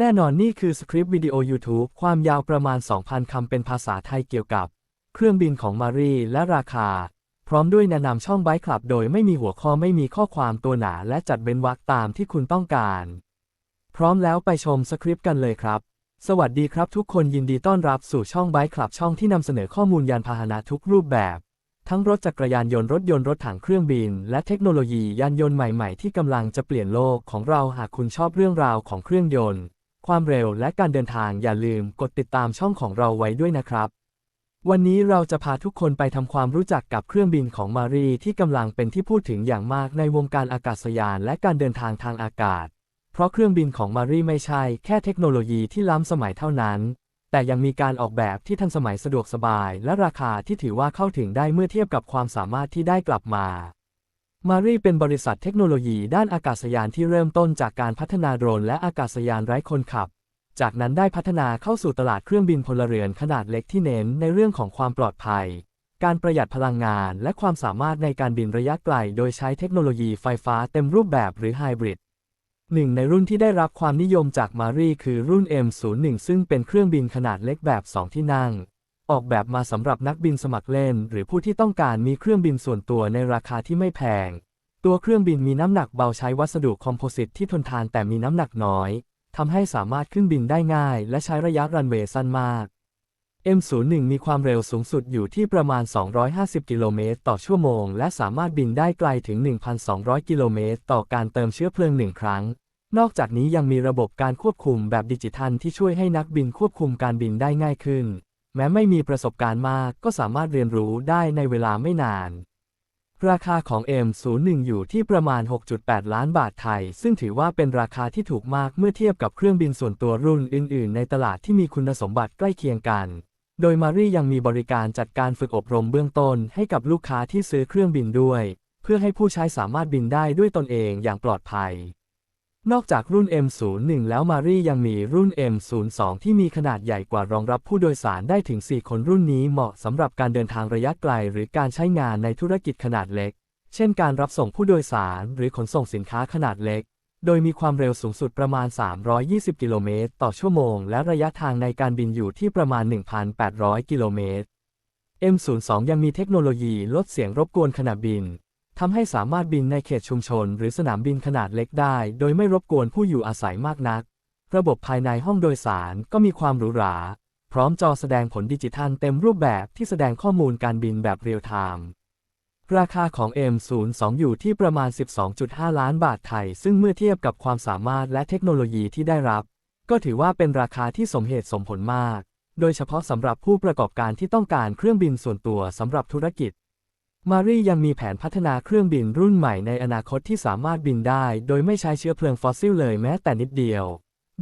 แน่นอนนี่คือสคริปต์วิดีโอ YouTube ความยาวประมาณ 2,000 คำเป็นภาษาไทยเกี่ยวกับ เครื่องบินของมารีและราคา พร้อมด้วยแนะนำช่องไบค์คลับ โดยไม่มีหัวข้อไม่มีข้อความตัวหนาและจัดเว้นวรรคตามที่คุณต้องการ พร้อมแล้วไปชมสคริปต์กันเลยครับ สวัสดีครับทุกคนยินดีต้อนรับสู่ช่องไบค์คลับช่องที่นำเสนอข้อมูลยานพาหนะทุกรูปแบบ ทั้งรถจักรยานยนต์รถยนต์รถถังเครื่องบิน และเทคโนโลยียานยนต์ใหม่ๆ ที่กำลังจะเปลี่ยนโลกของเราหากคุณชอบเรื่องราวของเครื่องยนต์ ความเร็วและการเดินทางอย่าลืมกดติดตามช่องของเราไว้ด้วยนะครับ วันนี้เราจะพาทุกคนไปทำความรู้จักกับเครื่องบินของมารีที่กำลังเป็นที่พูดถึงอย่างมากในวงการอากาศยานและการเดินทางทางอากาศ เพราะเครื่องบินของมารีไม่ใช่แค่เทคโนโลยีที่ล้ำสมัยเท่านั้น แต่ยังมีการออกแบบที่ทันสมัยสะดวกสบาย และราคาที่ถือว่าเข้าถึงได้เมื่อเทียบกับความสามารถที่ได้กลับมา มารีเป็นบริษัทเทคโนโลยีด้านอากาศยานที่เริ่มต้นจากการพัฒนาโดรนและอากาศยานไร้คนขับ จากนั้นได้พัฒนาเข้าสู่ตลาดเครื่องบินพลเรือนขนาดเล็กที่เน้นในเรื่องของความปลอดภัย การประหยัดพลังงานและความสามารถในการบินระยะไกล โดยใช้เทคโนโลยีไฟฟ้าเต็มรูปแบบหรือไฮบริดหนึ่งในรุ่นที่ได้รับความนิยมจากมารีคือรุ่น M01 ซึ่งเป็นเครื่องบินขนาดเล็กแบบ 2 ที่นั่ง ออกแบบมาสำหรับนักบินสมัครเล่น หรือผู้ที่ต้องการมีเครื่องบินส่วนตัวในราคาที่ไม่แพง ตัวเครื่องบินมีน้ำหนักเบาใช้วัสดุคอมโพสิตที่ทนทานแต่มีน้ำหนักน้อยทำให้สามารถขึ้นบินได้ง่าย และใช้ระยะรันเวย์สั้นมาก M01 มีความเร็วสูงสุดอยู่ที่ประมาณ 250 กิโลเมตรต่อชั่วโมง และสามารถบินได้ไกลถึง 1,200 กิโลเมตรต่อการเติมเชื้อเพลิงหนึ่งครั้ง นอกจากนี้ยังมีระบบการควบคุมแบบดิจิทัลที่ช่วยให้นักบินควบคุมการบินได้ง่ายขึ้น แม้ไม่มีประสบการณ์มากก็สามารถเรียนรู้ได้ในเวลาไม่นาน ราคาของ M01 อยู่ที่ประมาณ 6.8 ล้านบาทไทย ซึ่งถือว่าเป็นราคาที่ถูกมากเมื่อเทียบกับเครื่องบินส่วนตัวรุ่นอื่น ๆ ในตลาดที่มีคุณสมบัติใกล้เคียงกัน โดยมารี่ยังมีบริการจัดการฝึกอบรมเบื้องต้นให้กับลูกค้าที่ซื้อเครื่องบินด้วย เพื่อให้ผู้ใช้สามารถบินได้ด้วยตนเองอย่างปลอดภัย นอกจากรุ่น M01 แล้วมารียังมีรุ่น M02 ที่มีขนาดใหญ่กว่ารองรับผู้โดยสารได้ถึง 4 คนรุ่นนี้เหมาะสำหรับการเดินทางระยะไกล หรือการใช้งานในธุรกิจขนาดเล็ก เช่นการรับส่งผู้โดยสารหรือขนส่งสินค้าขนาดเล็ก โดยมีความเร็วสูงสุดประมาณ 320 กิโลเมตรต่อชั่วโมง และระยะทางในการบินอยู่ที่ประมาณ 1,800 กิโลเมตร M02 ยังมีเทคโนโลยีลดเสียงรบกวนขณะบิน ทำให้สามารถบินในเขตชุมชน หรือสนามบินขนาดเล็กได้ โดยไม่รบกวนผู้อยู่อาศัยมากนัก ระบบภายในห้องโดยสารก็มีความหรูหรา พร้อมจอแสดงผลดิจิทัลเต็มรูปแบบที่แสดงข้อมูลการบินแบบเรียลไทม์ราคาของ M02 อยู่ที่ประมาณ 12.5 ล้านบาทไทย ซึ่งเมื่อเทียบกับความสามารถและเทคโนโลยีที่ได้รับ ก็ถือว่าเป็นราคาที่สมเหตุสมผลมาก โดยเฉพาะสำหรับผู้ประกอบการที่ต้องการเครื่องบินส่วนตัวสำหรับธุรกิจ มารียังมีแผนพัฒนาเครื่องบินรุ่นใหม่ในอนาคตที่สามารถบินได้ โดยไม่ใช้เชื้อเพลิงฟอสซิลเลยแม้แต่นิดเดียว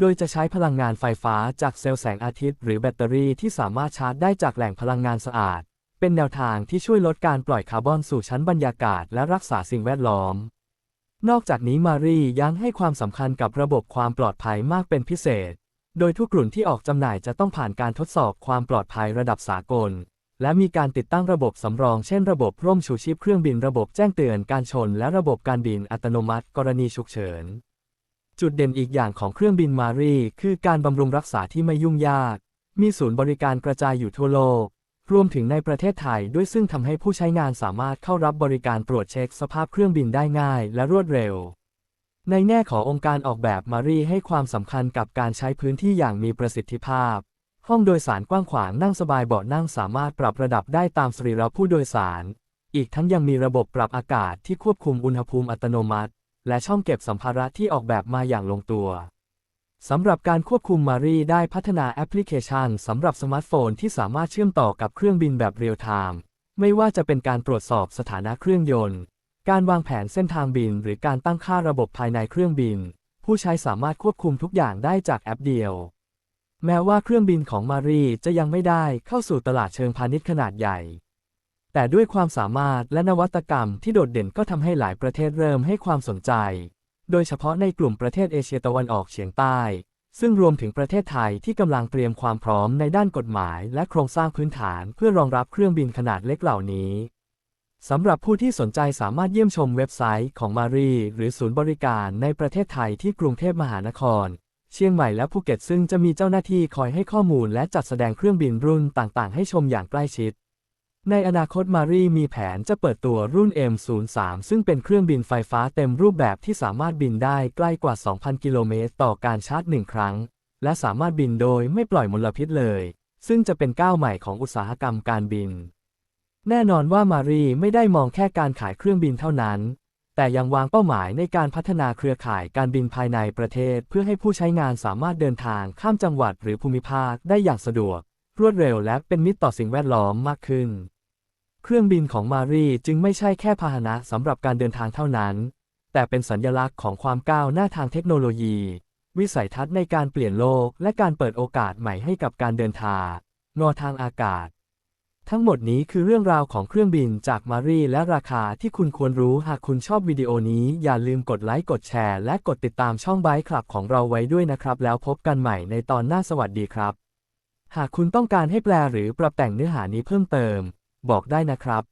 โดยจะใช้พลังงานไฟฟ้าจากเซลล์แสงอาทิตย์ หรือแบตเตอรี่ที่สามารถชาร์จได้จากแหล่งพลังงานสะอาด เป็นแนวทางที่ช่วยลดการปล่อยคาร์บอนสู่ชั้นบรรยากาศและรักษาสิ่งแวดล้อม นอกจากนี้มารียังให้ความสำคัญกับระบบความปลอดภัยมากเป็นพิเศษ โดยทุกรุ่นที่ออกจำหน่ายจะต้องผ่านการทดสอบความปลอดภัยระดับสากล และมีการติดตั้งระบบสำรอง เช่นระบบร่มชูชีพเครื่องบินระบบแจ้งเตือนการชน และระบบการบินอัตโนมัติ กรณีฉุกเฉิน จุดเด่นอีกอย่างของเครื่องบินมารีคือการบำรุงรักษาที่ไม่ยุ่งยาก มีศูนย์บริการกระจายอยู่ทั่วโลก รวมถึงในประเทศไทยด้วยซึ่งทำให้ผู้ใช้งานสามารถเข้ารับบริการตรวจเช็คสภาพเครื่องบินได้ง่าย และรวดเร็วในแง่ขององค์การออกแบบมารีให้ความสำคัญกับการใช้พื้นที่อย่างมีประสิทธิภาพ ห้องโดยสารกว้างขวางนั่งสบายเบาะนั่งสามารถปรับระดับได้ตามสรีระผู้โดยสาร อีกทั้งยังมีระบบปรับอากาศที่ควบคุมอุณหภูมิอัตโนมัติ และช่องเก็บสัมภาระที่ออกแบบมาอย่างลงตัวสำหรับการควบคุมมารีได้พัฒนาแอปพลิเคชันสำหรับสมาร์ทโฟนที่สามารถเชื่อมต่อกับเครื่องบินแบบเรียลไทม์ไม่ว่าจะเป็นการตรวจสอบสถานะเครื่องยนต์ การวางแผนเส้นทางบิน หรือการตั้งค่าระบบภายในเครื่องบิน ผู้ใช้สามารถควบคุมทุกอย่างได้จากแอปเดียว แม้ว่าเครื่องบินของมารีจะยังไม่ได้เข้าสู่ตลาดเชิงพาณิชย์ขนาดใหญ่ แต่ด้วยความสามารถและนวัตกรรมที่โดดเด่นก็ทำให้หลายประเทศเริ่มให้ความสนใจ โดยเฉพาะในกลุ่มประเทศเอเชียตะวันออกเฉียงใต้ ซึ่งรวมถึงประเทศไทยที่กำลังเตรียมความพร้อมในด้านกฎหมาย และโครงสร้างพื้นฐานเพื่อรองรับเครื่องบินขนาดเล็กเหล่านี้สำหรับผู้ที่สนใจสามารถเยี่ยมชมเว็บไซต์ของมารีหรือศูนย์บริการในประเทศไทยที่กรุงเทพมหานคร เชียงใหม่และภูเก็ตซึ่งจะมีเจ้าหน้าที่คอยให้ข้อมูลและจัดแสดงเครื่องบินรุ่นต่างๆ ให้ชมอย่างใกล้ชิด ในอนาคตมารีมีแผนจะเปิดตัวรุ่น M03 ซึ่งเป็นเครื่องบินไฟฟ้าเต็มรูปแบบที่สามารถบินได้ใกล้กว่า 2,000 กิโลเมตรต่อการชาร์จหนึ่งครั้ง และสามารถบินโดยไม่ปล่อยมลพิษเลย ซึ่งจะเป็นก้าวใหม่ของอุตสาหกรรมการบิน แน่นอนว่ามารีไม่ได้มองแค่การขายเครื่องบินเท่านั้น แต่ยังวางเป้าหมายในการพัฒนาเครือข่ายการบินภายในประเทศ เพื่อให้ผู้ใช้งานสามารถเดินทางข้ามจังหวัดหรือภูมิภาคได้อย่างสะดวก รวดเร็วและเป็นมิตรต่อสิ่งแวดล้อมมากขึ้น เครื่องบินของมารีจึงไม่ใช่แค่พาหนะสำหรับการเดินทางเท่านั้น แต่เป็นสัญลักษณ์ของความก้าวหน้าทางเทคโนโลยี วิสัยทัศน์ในการเปลี่ยนโลก และการเปิดโอกาสใหม่ให้กับการเดินทางงอทางอากาศ ทั้งหมดนี้คือเรื่องราวของเครื่องบินจากมารีและราคาที่คุณควรรู้หากคุณชอบวิดีโอนี้อย่าลืมกดไลค์กดแชร์และกดติดตามช่องไบค์คลับของเราไว้ด้วยนะครับ แล้วพบกันใหม่ในตอนหน้าสวัสดีครับ หากคุณต้องการให้แปลหรือปรับแต่งเนื้อหานี้เพิ่มเติม บอกได้นะครับ